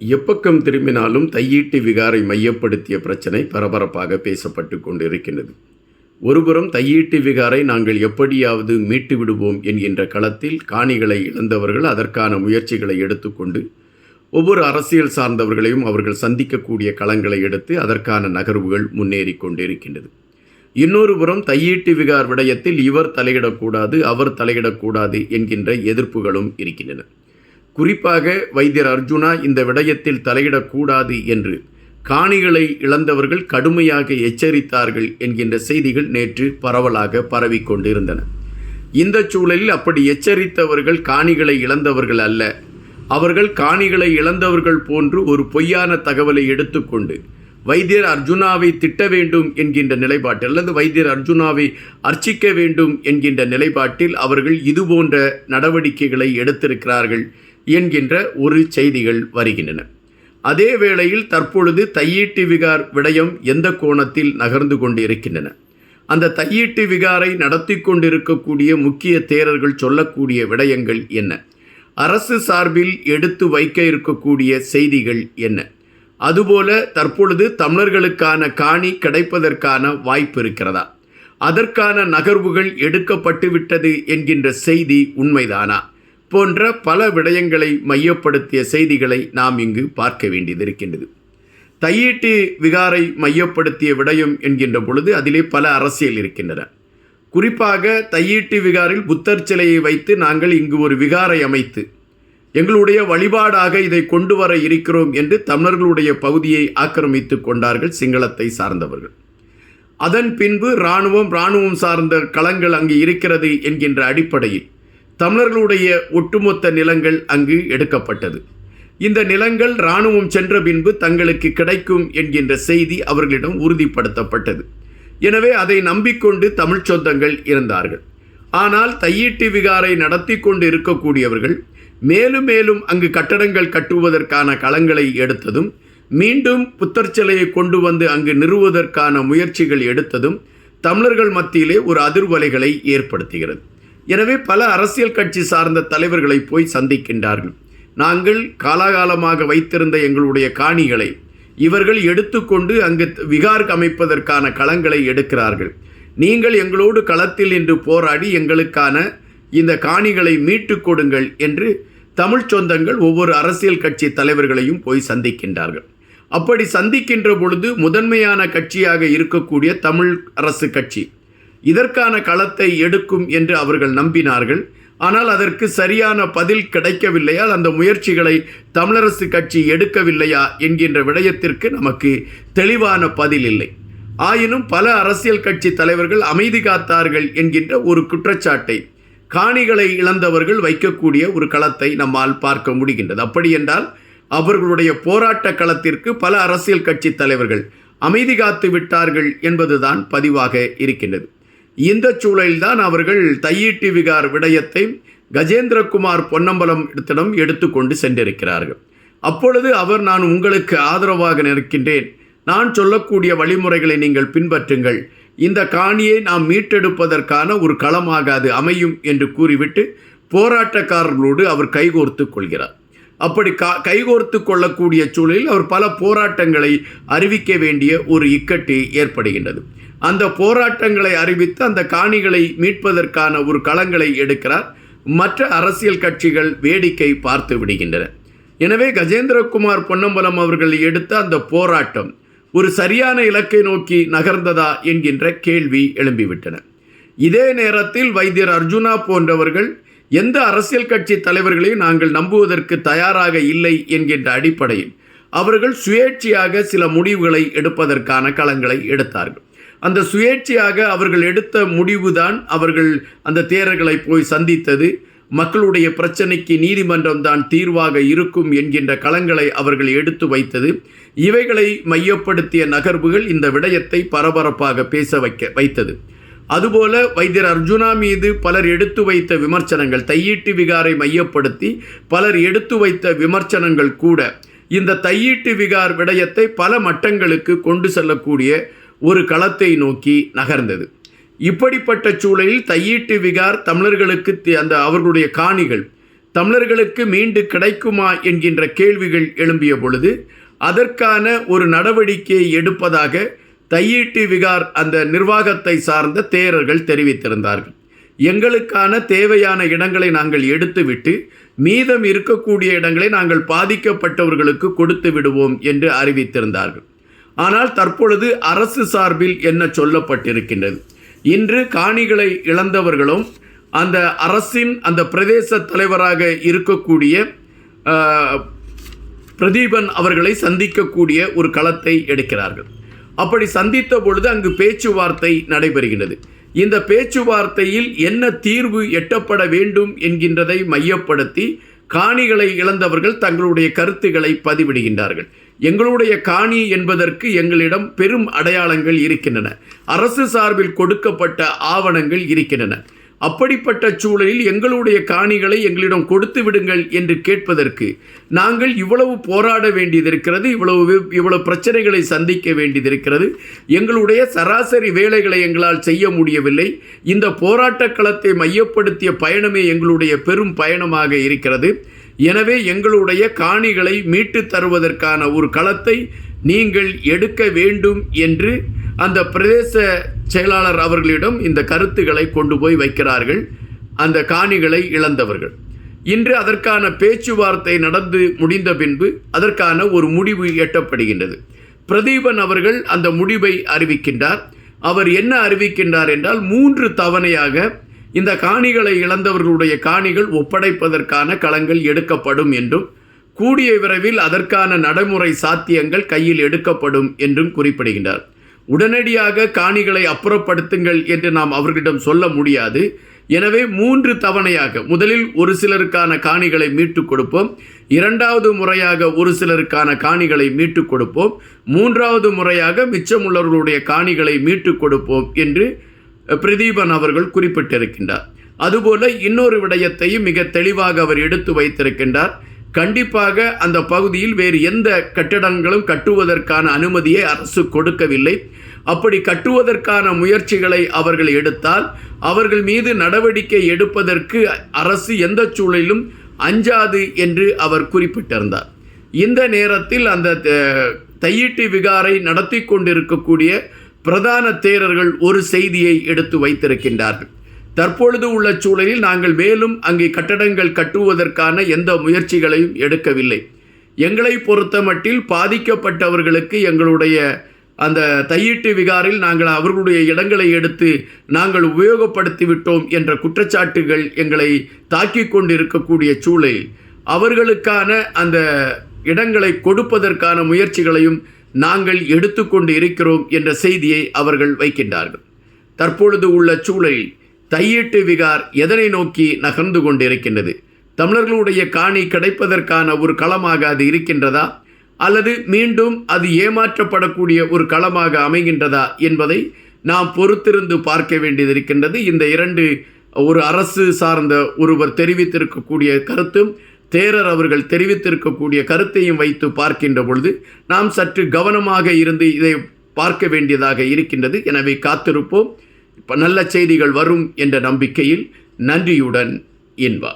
எப்பக்கம் திரும்பினாலும் தையீட்டு விகாரை மையப்படுத்திய பிரச்சனை பரபரப்பாக பேசப்பட்டு கொண்டிருக்கிறது ஒருபுறம் தையீட்டு விகாரை நாங்கள் எப்படியாவது மீட்டு விடுவோம் என்கின்ற களத்தில் காணிகளை இழந்தவர்கள் அதற்கான முயற்சிகளை எடுத்துக்கொண்டு ஒவ்வொரு அரசியல் சார்ந்தவர்களையும் அவர்கள் சந்திக்கக்கூடிய களங்களை எடுத்து அதற்கான நகர்வுகள் முன்னேறி கொண்டிருக்கின்றது. இன்னொரு புறம் தையீட்டு விகார் விடயத்தில் இவர் தலையிடக்கூடாது அவர் தலையிடக்கூடாது என்கின்ற எதிர்ப்புகளும் இருக்கின்றன. குறிப்பாக வைத்தியர் அர்ஜுனா இந்த விடயத்தில் தலையிடக்கூடாது என்று காணிகளை இழந்தவர்கள் கடுமையாக எச்சரித்தார்கள் என்கின்ற செய்திகள் நேற்று பரவலாக பரவிக்கொண்டிருந்தன இந்த சூழலில் அப்படி எச்சரித்தவர்கள் காணிகளை இழந்தவர்கள் அல்ல. அவர்கள் காணிகளை இழந்தவர்கள் போன்று ஒரு பொய்யான தகவலை எடுத்துக்கொண்டு வைத்தியர் அர்ஜுனாவை திட்ட வேண்டும் என்கின்ற நிலைப்பாட்டில் அல்லது வைத்தியர் அர்ஜுனாவை அர்ச்சிக்க வேண்டும் என்கின்ற நிலைப்பாட்டில் அவர்கள் இதுபோன்ற நடவடிக்கைகளை எடுத்திருக்கிறார்கள். என்கின்ற ஒரு செய்திகள் வருகின்றன. அதே வேளையில் தற்பொழுது தையீட்டு விகார் விடயம் எந்த கோணத்தில் நகர்ந்து கொண்டு இருக்கின்றன அந்த தையீட்டு விகாரை நடத்தி கொண்டிருக்கக்கூடிய முக்கிய தேரர்கள் சொல்லக்கூடிய விடயங்கள் என்ன? அரசு சார்பில் எடுத்து வைக்க இருக்கக்கூடிய செய்திகள் என்ன? அதுபோல தற்பொழுது தமிழர்களுக்கான காணி கிடைப்பதற்கான வாய்ப்பு இருக்கிறதா? அதற்கான நகர்வுகள் எடுக்கப்பட்டு விட்டது என்கின்ற செய்தி உண்மைதானா? போன்ற பல விடயங்களை மையப்படுத்திய செய்திகளை நாம் இங்கு பார்க்க வேண்டியது இருக்கின்றது தையீட்டு விகாரை மையப்படுத்திய விடயம் என்கின்ற பொழுது அதிலே பல அரசியல் இருக்கின்றன. குறிப்பாக தையீட்டு விகாரில் புத்தர் சிலையை வைத்து நாங்கள் இங்கு ஒரு விகாரை அமைத்து எங்களுடைய வழிபாடாக இதை கொண்டு வர இருக்கிறோம் என்று தமிழர்களுடைய பகுதியை ஆக்கிரமித்து கொண்டார்கள் சிங்களத்தை சார்ந்தவர்கள். அதன் பின்பு இராணுவம் இராணுவம் சார்ந்த களங்கள் அங்கு இருக்கிறது என்கின்ற அடிப்படையில் தமிழர்களுடைய ஒட்டுமொத்த நிலங்கள் அங்கு எடுக்கப்பட்டது. இந்த நிலங்கள் இராணுவம் சென்ற பின்பு தங்களுக்கு கிடைக்கும் என்கின்ற செய்தி அவர்களிடம் உறுதிப்படுத்தப்பட்டது. எனவே அதை நம்பிக்கொண்டு தமிழ்ச் சொந்தங்கள் இருந்தார்கள். ஆனால் தையீட்டு விகாரை நடத்தி கொண்டு இருக்கக்கூடியவர்கள் மேலும் மேலும் அங்கு கட்டடங்கள் கட்டுவதற்கான களங்களை எடுத்ததும் மீண்டும் புத்தர் சிலையை கொண்டு வந்து அங்கு நிறுவுவதற்கான முயற்சிகள் எடுத்ததும் தமிழர்கள் மத்தியிலே ஒரு அதிர்வலைகளை ஏற்படுத்துகிறது. எனவே பல அரசியல் கட்சி சார்ந்த தலைவர்களை போய் சந்திக்கின்றார்கள். நாங்கள் காலாகாலமாக வைத்திருந்த எங்களுடைய காணிகளை இவர்கள் எடுத்துக்கொண்டு அங்கு விகார் அமைப்பதற்கான களங்களை எடுக்கிறார்கள். நீங்கள் எங்களோடு களத்தில் நின்று போராடி எங்களுக்கான இந்த காணிகளை மீட்டு கொடுங்கள் என்று தமிழ் சொந்தங்கள் ஒவ்வொரு அரசியல் கட்சி தலைவர்களையும் போய் சந்திக்கின்றார்கள். அப்படி சந்திக்கின்ற பொழுது முதன்மையான கட்சியாக இருக்கக்கூடிய தமிழ் அரசு கட்சி இதற்கான களத்தை எடுக்கும் என்று அவர்கள் நம்பினார்கள். ஆனால் அதற்கு சரியான பதில் கிடைக்கவில்லையால் அந்த முயற்சிகளை தமிழரசு கட்சி எடுக்கவில்லையா என்கின்ற விடயத்திற்கு நமக்கு தெளிவான பதில் இல்லை. ஆயினும் பல அரசியல் கட்சி தலைவர்கள் அமைதி காத்தார்கள் என்கின்ற ஒரு குற்றச்சாட்டை காணிகளை இழந்தவர்கள் வைக்கக்கூடிய ஒரு களத்தை நம்மால் பார்க்க முடிகின்றது. அப்படி என்றால் அவர்களுடைய போராட்ட களத்திற்கு பல அரசியல் கட்சி தலைவர்கள் அமைதி காத்து விட்டார்கள் என்பதுதான் பதிவாக இருக்கின்றது. இந்த சூழலில்தான் அவர்கள் தையீட்டு விகார் விடயத்தை கஜேந்திரகுமார் பொன்னம்பலம் இடத்திடம் எடுத்துக்கொண்டு சென்றிருக்கிறார்கள். அப்பொழுது அவர் நான் உங்களுக்கு ஆதரவாக நிற்கின்றேன். நான் சொல்லக்கூடிய வழிமுறைகளை நீங்கள் பின்பற்றுங்கள். இந்த காணியை நாம் மீட்டெடுப்பதற்கான ஒரு களமாக அது அமையும் என்று கூறிவிட்டு போராட்டக்காரர்களோடு அவர் கைகோர்த்து கொள்கிறார். அப்படி கா கைகோர்த்து கொள்ளக்கூடிய சூழலில் அவர் பல போராட்டங்களை அறிவிக்க வேண்டிய ஒரு இக்கட்டு ஏற்படுகின்றது. அந்த போராட்டங்களை அறிவித்து அந்த காணிகளை மீட்பதற்கான ஒரு களங்களை எடுக்கிறார். மற்ற அரசியல் கட்சிகள் வேடிக்கை பார்த்து விடுகின்றன. எனவே கஜேந்திரகுமார் பொன்னம்பலம் அவர்கள் எடுத்த அந்த போராட்டம் ஒரு சரியான இலக்கை நோக்கி நகர்ந்ததா என்கின்ற கேள்வி எழும்பிவிட்டன. இதே நேரத்தில் வைத்தியர் அர்ஜுனா போன்றவர்கள் எந்த அரசியல் கட்சி தலைவர்களையும் நாங்கள் நம்புவதற்கு தயாராக இல்லை என்கின்ற அடிப்படையில் அவர்கள் சுயேட்சையாக சில முடிவுகளை எடுப்பதற்கான களங்களை எடுத்தார்கள். அந்த சுயேட்சையாக அவர்கள் எடுத்த முடிவுதான் அவர்கள் அந்த தேரர்களை போய் சந்தித்தது. மக்களுடைய பிரச்சனைக்கு நீதிமன்றம் தான் தீர்வாக இருக்கும் என்கின்ற களங்களை அவர்கள் எடுத்து வைத்தது. இவைகளை மையப்படுத்திய நகர்வுகள் இந்த விடயத்தை பரபரப்பாக பேச வைக்க வைத்தது. அதுபோல வைத்தியர் அர்ஜுனா மீது பலர் எடுத்து வைத்த விமர்சனங்கள் தையீட்டு விகாரை மையப்படுத்தி பலர் எடுத்து வைத்த விமர்சனங்கள் கூட இந்த தையீட்டு விகார் விடயத்தை பல மட்டங்களுக்கு கொண்டு செல்லக்கூடிய ஒரு களத்தை நோக்கி நகர்ந்தது. இப்படிப்பட்ட சூழலில் தையீட்டு விகார் தமிழர்களுக்கு தி- அந்த அவர்களுடைய காணிகள் தமிழர்களுக்கு மீண்டு கிடைக்குமா என்கின்ற கேள்விகள் எழும்பிய பொழுது அதற்கான ஒரு நடவடிக்கையை எடுப்பதாக தையீட்டு விகார் அந்த நிர்வாகத்தை சார்ந்த தேரர்கள் தெரிவித்திருந்தார்கள். எங்களுக்கான தேவையான இடங்களை நாங்கள் எடுத்துவிட்டு மீதம் இருக்கக்கூடிய இடங்களை நாங்கள் பாதிக்கப்பட்டவர்களுக்கு கொடுத்து விடுவோம் என்று அறிவித்திருந்தார்கள். ஆனால் தற்பொழுது அரசு சார்பில் என்ன சொல்லப்பட்டிருக்கின்றது? இன்று காணிகளை இழந்தவர்களும் அந்த அரசின் அந்த பிரதேச தலைவராக இருக்கக்கூடிய பிரதீபன் அவர்களை சந்திக்கக்கூடிய ஒரு களத்தை எடுக்கிறார்கள். அப்படி சந்தித்த பொழுது அங்கு பேச்சுவார்த்தை நடைபெறுகின்றது. இந்த பேச்சுவார்த்தையில் என்ன தீர்வு எட்டப்பட வேண்டும் என்கின்றதை மையப்படுத்தி காணிகளை இழந்தவர்கள் தங்களுடைய கருத்துக்களை பதிவிடுகின்றார்கள். எங்களுடைய காணி என்பதற்கு எங்களிடம் பெரும் அடையாளங்கள் இருக்கின்றன. அரசு சார்பில் கொடுக்கப்பட்ட ஆவணங்கள் இருக்கின்றன. அப்படிப்பட்ட சூழலில் எங்களுடைய காணிகளை எங்களிடம் கொடுத்து விடுங்கள் என்று கேட்பதற்கு நாங்கள் இவ்வளவு போராட வேண்டியதிருக்கிறது இவ்வளவு இவ்வளவு பிரச்சனைகளை சந்திக்க வேண்டியதிருக்கிறது எங்களுடைய சராசரி வேலைகளை எங்களால் செய்ய முடியவில்லை இந்த போராட்ட களத்தை மையப்படுத்திய பயணமே எங்களுடைய பெரும் பயணமாக இருக்கிறது. எனவே எங்களுடைய காணிகளை மீட்டு தருவதற்கான ஒரு களத்தை நீங்கள் எடுக்க வேண்டும் என்று அந்த பிரதேச செயலாளர் அவர்களிடம் இந்த கருத்துக்களை கொண்டு போய் வைக்கிறார்கள். அந்த காணிகளை இழந்தவர்கள். இன்று அதற்கான பேச்சுவார்த்தை நடந்து முடிந்த பின்பு அதற்கான ஒரு முடிவு எட்டப்படுகின்றது. பிரதீபன் அவர்கள் அந்த முடிவை அறிவிக்கின்றார். அவர் என்ன அறிவிக்கின்றார் என்றால் மூன்று தவணையாக இந்த காணிகளை இழந்தவர்களுடைய காணிகள் ஒப்படைப்பதற்கான களங்கள் எடுக்கப்படும் என்றும் கூடிய விரைவில் அதற்கான நடைமுறை சாத்தியங்கள் கையில் எடுக்கப்படும் என்றும் குறிப்பிடுகின்றார். உடனடியாக காணிகளை அப்புறப்படுத்துங்கள் என்று நாம் அவர்களிடம் சொல்ல முடியாது. எனவே மூன்று தவணையாக முதலில் ஒரு சிலருக்கான காணிகளை மீட்டுக் கொடுப்போம். இரண்டாவது முறையாக ஒரு சிலருக்கான காணிகளை மீட்டுக் கொடுப்போம். மூன்றாவது முறையாக மிச்சமுள்ளவர்களுடைய காணிகளை மீட்டுக் கொடுப்போம் என்று பிரதீபன் அவர்கள் குறிப்பிட்டிருக்கின்றார். அதுபோல இன்னொரு விடயத்தையும் மிக தெளிவாக அவர் எடுத்து வைத்திருக்கின்றார். கண்டிப்பாக அந்த பகுதியில் வேறு எந்த கட்டடங்களும் கட்டுவதற்கான அனுமதியை அரசு கொடுக்கவில்லை. அப்படி கட்டுவதற்கான முயற்சிகளை அவர்கள் எடுத்தால் அவர்கள் மீது நடவடிக்கை எடுப்பதற்கு அரசு எந்த சூழலிலும் அஞ்சாது என்று அவர் குறிப்பிட்டிருந்தார். இந்த நேரத்தில் அந்த தையீட்டு விகாரை நடத்தி கொண்டிருக்கக்கூடிய பிரதான தேரர்கள் ஒரு செய்தியை எடுத்து வைத்திருக்கின்றார்கள். தற்பொழுது உள்ள சூழலில் நாங்கள் மேலும் அங்கே கட்டடங்கள் கட்டுவதற்கான எந்த முயற்சிகளையும் எடுக்கவில்லை. எங்களை பொறுத்தமட்டில் பாதிக்கப்பட்டவர்களுக்கு எங்களுடைய அந்த தையீட்டு விகாரில் நாங்கள் அவர்களுடைய இடங்களை எடுத்து நாங்கள் உபயோகப்படுத்தி விட்டோம் என்ற குற்றச்சாட்டுகள் எங்களை தாக்கி கொண்டிருக்கக்கூடிய சூழலில் அவர்களுக்கான அந்த இடங்களை கொடுப்பதற்கான முயற்சிகளையும் நாங்கள் எடுத்துக்கொண்டு இருக்கிறோம் என்ற செய்தியை அவர்கள் வைக்கின்றார்கள். தற்பொழுது உள்ள சூழலில் தையீட்டு விகார் எதனை நோக்கி நகர்ந்து கொண்டிருக்கின்றது? தமிழர்களுடைய காணி கிடைப்பதற்கான ஒரு களமாக அது இருக்கின்றதா? அல்லது மீண்டும் அது ஏமாற்றப்படக்கூடிய ஒரு களமாக அமைகின்றதா என்பதை நாம் பொறுத்திருந்து பார்க்க வேண்டியது இருக்கின்றது. இந்த இரண்டு ஒரு அரசு சார்ந்த ஒருவர் தெரிவித்திருக்கக்கூடிய கருத்தும் தேரர் அவர்கள் தெரிவித்திருக்கக்கூடிய கருத்தையும் வைத்து பார்க்கின்ற பொழுது நாம் சற்று கவனமாக இருந்து இதை பார்க்க வேண்டியதாக இருக்கின்றது. எனவே காத்திருப்போம். நல்ல செய்திகள் வரும் என்ற நம்பிக்கையில் நன்றியுடன் இன்பா